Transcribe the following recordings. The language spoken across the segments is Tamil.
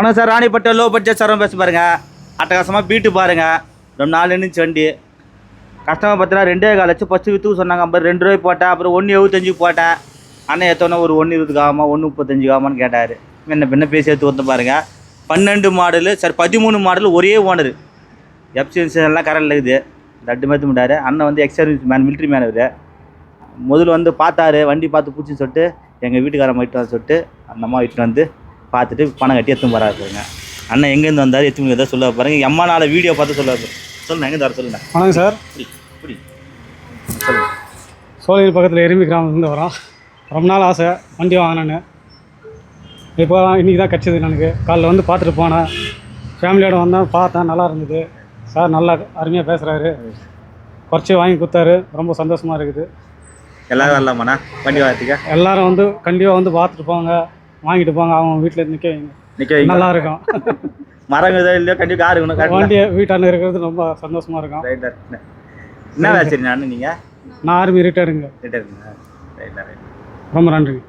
வணக்கம் சார் ராணிப்பட்ட லோ பட்ஜெட் சாரம் பேச பாருங்க. அட்டகாசமாக பீட்டு பாருங்க. ரொம்ப நாலு நிமிஷம் வண்டி கஸ்டமர் பார்த்தீங்கன்னா ரெண்டே கால் லட்சம் ஃபஸ்ட்டு விற்று சொன்னாங்க. அப்புறம் ரெண்டு ரூபாய் போட்டேன். அப்புறம் ஒன்று எழுபத்தஞ்சு போட்டேன். அண்ணன் எத்தனை ஒரு ஒன்று இருபதுக்கு ஆகாமா ஒன்று முப்பத்தஞ்சு ஆகாமான்னு கேட்டார். என்ன பின்ன பேசி எடுத்து வந்து பாருங்க. பன்னெண்டு மாடலு சார் பதிமூணு மாடல் ஒரே ஓனர் எஃப்சி எல்லாம் கரண்டில் இருக்குது. தட்டு மேத்து மாட்டார் அண்ணன் வந்து எக்ஸ்டர்வீஸ் மேன் மிலிட்ரி மேன் அவர் முதல்ல வந்து பார்த்தாரு. வண்டி பார்த்து பிடிச்சின்னு சொல்லிட்டு எங்கள் வீட்டுக்காரன் இட்டு வர சொல்லிட்டு அந்த அம்மா இட்டு வந்து பார்த்துட்டு பணம் கட்டி எடுத்து போகிறாரு பாருங்க. அண்ணன் எங்கேருந்து வந்தார் எத்தனை ஏதாவது சொல்ல பாருங்க எம்மா நாளை வீடியோ பார்த்து சொல்ல சொல்லுங்க எங்கே வர சொல்லுங்க வணக்கம் சார். இப்படி சொல்லுங்க. சோழகிரி பக்கத்தில் எருமி கிராமத்துலேருந்து வரோம். ரொம்ப நாள் ஆசை வண்டி வாங்கினேன்னு இப்போ தான் இன்றைக்கி தான் கிடச்சிது எனக்கு. காலைல வந்து பார்த்துட்டு போனேன். ஃபேமிலியோட வந்தேன் பார்த்தேன் நல்லா இருந்தது. சார் நல்லா அருமையாக பேசுகிறாரு குறைச்சி வாங்கி கொடுத்தாரு. ரொம்ப சந்தோஷமாக இருக்குது. எல்லாரும் வரலாமாண்ணா? வண்டி வரத்துக்கு எல்லாரும் வந்து கண்டிப்பாக வந்து பார்த்துட்டு போங்க. வாங்கிட்டு போங்க அவங்க வீட்டில் நிற்க வைங்க. நிற்க வைங்க. நல்லா இருக்கும் மரங்க ஏதோ இல்லையோ கண்டிப்பாக கார் இருக்கணும் வண்டியை வீட்டாண்ட இருக்கிறது ரொம்ப சந்தோஷமாக இருக்கும். ரைட்டாக என்ன வேலை சரி அண்ணன் நீங்கள் நான் ஆர்மி இருக்குங்க ரைட்டாக ரைட் ரொம்ப நன்றிங்க.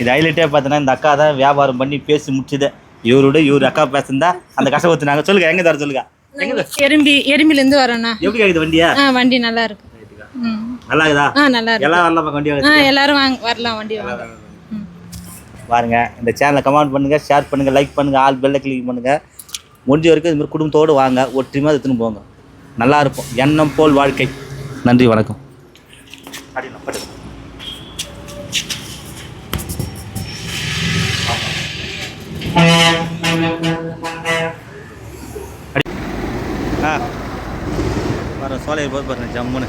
இது ஹைலைட்டே பார்த்தீங்கன்னா இந்த அக்கா தான் வியாபாரம் பண்ணி பேசி முடிச்சுது. இவரோட இவர் அக்கா பேசுந்தா அந்த கஷ்டம் ஊத்துனாங்க. சொல்லுங்க எங்க தர சொல்லுங்க. எறும்பி எறும்பிலேருந்து வரேண்ணா. எப்படி கேக்குது வண்டியா? ஆ வண்டி நல்லா இருக்கு ம் நல்லா இருக்குதா நல்லா இருக்கு எல்லாம் வரலாமா வண்டி ஆ எல்லாரும் வாங்க வரலாம் வண்டி வாங்க. பாருங்கள் இந்த சேனலை கமெண்ட் பண்ணுங்கள் ஷேர் பண்ணுங்கள் லைக் பண்ணுங்கள் ஆல் பெல்லை கிளிக் பண்ணுங்கள் முடிஞ்ச வரைக்கும் இதுமாதிரி குடும்பத்தோடு வாங்க ஒற்றுமையாக எடுத்துன்னு போங்க. நல்லா இருக்கும். எண்ணம் போல் வாழ்க்கை. நன்றி வணக்கம். ஆ. வர சோலையை போது பாருங்க ஜம்முன்னு.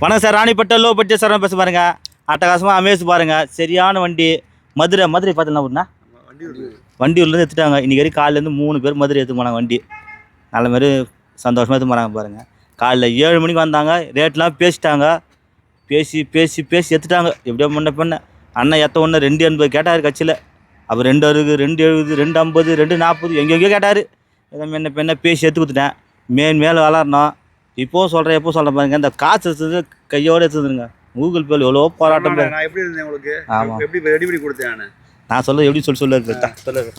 வணக்கம் சார் ராணிப்பட்ட லோ பட்ஜெட் சார் பேச பாருங்க அட்டகாசமாக அமேஸ் பாருங்கள் சரியான வண்டி. மதுரை மதுரை பார்த்தீங்கன்னா வண்டி வண்டியூர்லேருந்து எடுத்துட்டாங்க. இன்றைக்கி வரைக்கும் காலையிலேருந்து மூணு பேர் மதுரை எடுத்து போனாங்க வண்டி. நல்ல மாதிரி சந்தோஷமாக எடுத்து போனாங்க பாருங்கள் காலைல ஏழு மணிக்கு வந்தாங்க. ரேட்லாம் பேசிட்டாங்க. பேசி பேசி பேசி எடுத்துட்டாங்க. எப்படியோ முன்ன பண்ண அண்ணன் எத்த ஒன்று ரெண்டு எண்பது கேட்டார் கட்சியில். அப்புறம் ரெண்டு அறுபது ரெண்டு எழுபது ரெண்டு ஐம்பது ரெண்டு நாற்பது எங்கெங்கேயோ கேட்டார். ஏதோ முன்ன பெண்ணை பேசி எடுத்து கொடுத்துட்டேன். மேன் மேலே வளரணும். இப்போவும் சொல்கிறேன் எப்போ சொல்கிறேன் பாருங்கள் இந்த காசு எடுத்தது கையோடு எடுத்துதுங்க. கூகுள் பேல எவ்வளோ போராட்டம் பாரு. நான் எப்படி இருந்தேன் உங்களுக்கு? ஆமா. எப்படி ரெடி பண்ணி கொடுத்தேன் நான் நான் சொல்ல எப்படி சொல்லி சொல்லுறது சொல்லுறது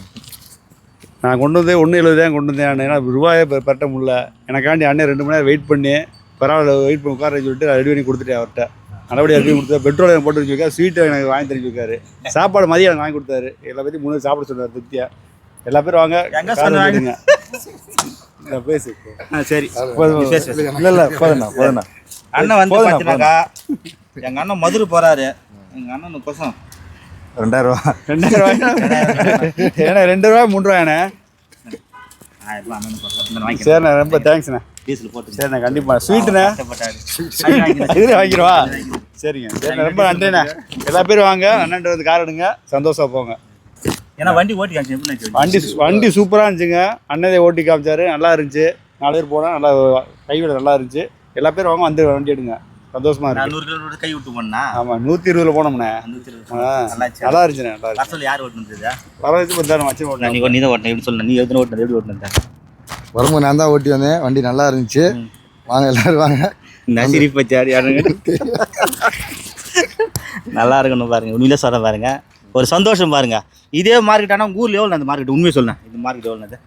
நான் கொண்டு வந்தே ஒன்று எழுபது தான் கொண்டு வந்தேன் ஏன்னா ரூபாயே பெ- பெரட்ட முடியல. எனக்காண்டி அண்ணன் ரெண்டு மணி நேரம் வெயிட் பண்ணி பரவாயில்ல வெயிட் பண்ணி உட்கார வச்சு விட்டு ரெடி பண்ணி கொடுத்துட்டேன் அவர்கிட்ட. நல்லபடியாக ரெடி கொடுத்தா பெட்ரோல் எனக்கு போட்டு வச்சுருக்காரு ஸ்வீட்டை எனக்கு வாங்கி தரி வச்சிருக்காரு. சாப்பாடு மதியம் எனக்கு வாங்கி கொடுத்தாரு. எல்லா பற்றி மூணு சாப்பிட சொன்னார் திருப்தியா? எல்லா பேரும் வாங்க. நான் பேசு. ஆ சரி. இல்லை இல்லை போதுண்ணா போதுண்ணா அண்ணன் வந்து போதுண்ணா, பார்த்தீங்கன்னாக்கா எங்கள் அண்ணன் மதுரை போகிறாரு எங்கள் அண்ணனு கொசம். ரெண்டாயிரம் ரூபா. ரெண்டாயிரம் ரூபாய் ஏன்னா ரெண்டு ரூபா மூணு ரூபாயாண்ணே சரிண்ணா ரொம்ப தேங்க்ஸ்ண்ணே. டீசல் போட்டு சரிண்ணா கண்டிப்பாக ஸ்வீட்டுண்ணே. கஷ்டப்பட்டாரு. இது வாங்கிடுவா? சரிங்க. சரி ரொம்ப நன்றிண்ணே. எல்லா பேரும் வாங்க. அண்ணன் வந்து கார் எடுங்க. சந்தோஷமா போங்க. ஏன்னா வண்டி ஓட்டி காமிச்சு வண்டி வண்டி சூப்பராக இருந்துச்சுங்க. அண்ணதே ஓட்டி காமிச்சாரு. நல்லா இருந்துச்சு. நாலு பேர் போனால் நல்லா கைவிட நல்லா இருந்துச்சு. எல்லா பேரும் வாங்க வந்து வண்டி எடுங்க. சந்தோஷமா இருக்கு. நூறு கிலோமீட்டர் கை விட்டு போனா ஆமாம் நூற்றி இருபதுல போனோம்ண்ணே. நூற்றி இருபது. ஆ, நல்லா இருந்துச்சு. நல்லா பர்சல் யார் ஓட்டுனது பரவாயில்ல பத்தாயிரம் வச்சு நான் ஓட்டணும் நீ நீ தான் ஓட்டின எப்படி சொல்ல. நீ எதுனா ஓட்டினது எப்படி ஓட்டினது? வரும்போது நான் தான் ஓட்டி வந்தேன். வண்டி நல்லா இருந்துச்சு. வாங்க எல்லாரும் வாங்க. நான் சிரிப்பு வச்சாரு நல்லா இருக்கணும் பாருங்க. உண்மையிலே சொல்ல பாருங்க. ஒரு சந்தோஷம் பாருங்க. இதே மார்க்கெட் ஆனால் உங்கள் ஊரில் எவ்வளோ அந்த மார்க்கெட் உண்மையை சொல்லேன் இந்த மார்க்கெட் எவ்வளோ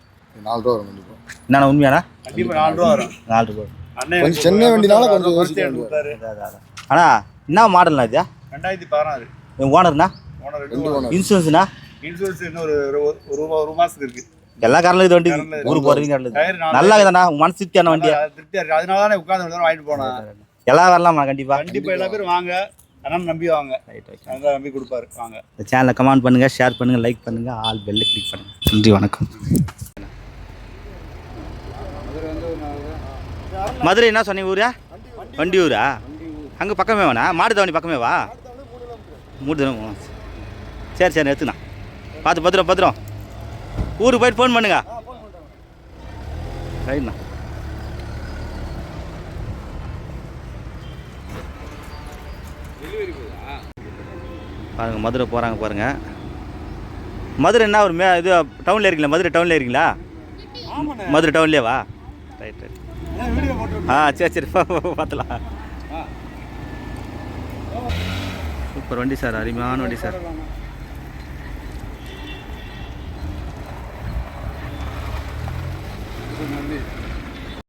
நாலு ரூபா வரும் கண்டிப்பா. என்னண்ணா உண்மையாண்ணா? கண்டிப்பாக நாலு ரூபா வரும். நாலு அண்ணன் கொஞ்சம் சென்னை வண்டினால கொஞ்சம் யோசிக்க அண்ணா என்ன மாடல்ண்ணா இது? ரெண்டாயிரத்தி பதினாறு. ஓனர்ண்ணா? ஓனர் இன்சூரன்ஸ்ண்ணா? இன்சூரன்ஸ் இன்னும் ஒரு மாதத்துக்கு இருக்கு. எல்லா காரில் இது வண்டி ஊருக்கு நாலு நல்லா இருக்குதாண்ணா? மனசு திருப்தியான வண்டியா? நல்லா திருப்தியா இருக்கு. அதனால தானே உட்காந்து வாங்கிட்டு போனேன். எல்லாம் வரலாமா கண்டிப்பா. கண்டிப்பா எல்லா பேரும் வாங்க. அண்ணன் நம்பி வாங்க. ரைட் ஓகே அண்ணன் நம்பி கொடுப்பாரு. வாங்க. இந்த சேனலை கமெண்ட் பண்ணுங்க ஷேர் பண்ணுங்க லைக் பண்ணுங்க ஆல் பெல்ல கிளிக் பண்ணுங்க. நன்றி வணக்கம். மதுரை என்ன சொன்னீங்க ஊரா? வண்டி ஊரா அங்கே பக்கமே வேணா. மாடு தவணி பக்கமே வா. மூணு தினம் சரி சரி எடுத்துண்ணா பார்த்து பத்திரம் பத்திரம். ஊருக்கு போயிட்டு ஃபோன் பண்ணுங்க. ரைட்ண்ணா. பாருங்க மதுரை போகிறாங்க பாருங்க. மதுரை என்ன ஒரு மே இது டவுனில் இருக்கீங்களா? மதுரை டவுனில் இருக்கீங்களா? மதுரை டவுன்லேயே வா. Right right. ஆ சரி சரி பார்த்துலாம் சூப்பர் வண்டி சார் அருமையான வண்டி சார் நன்றி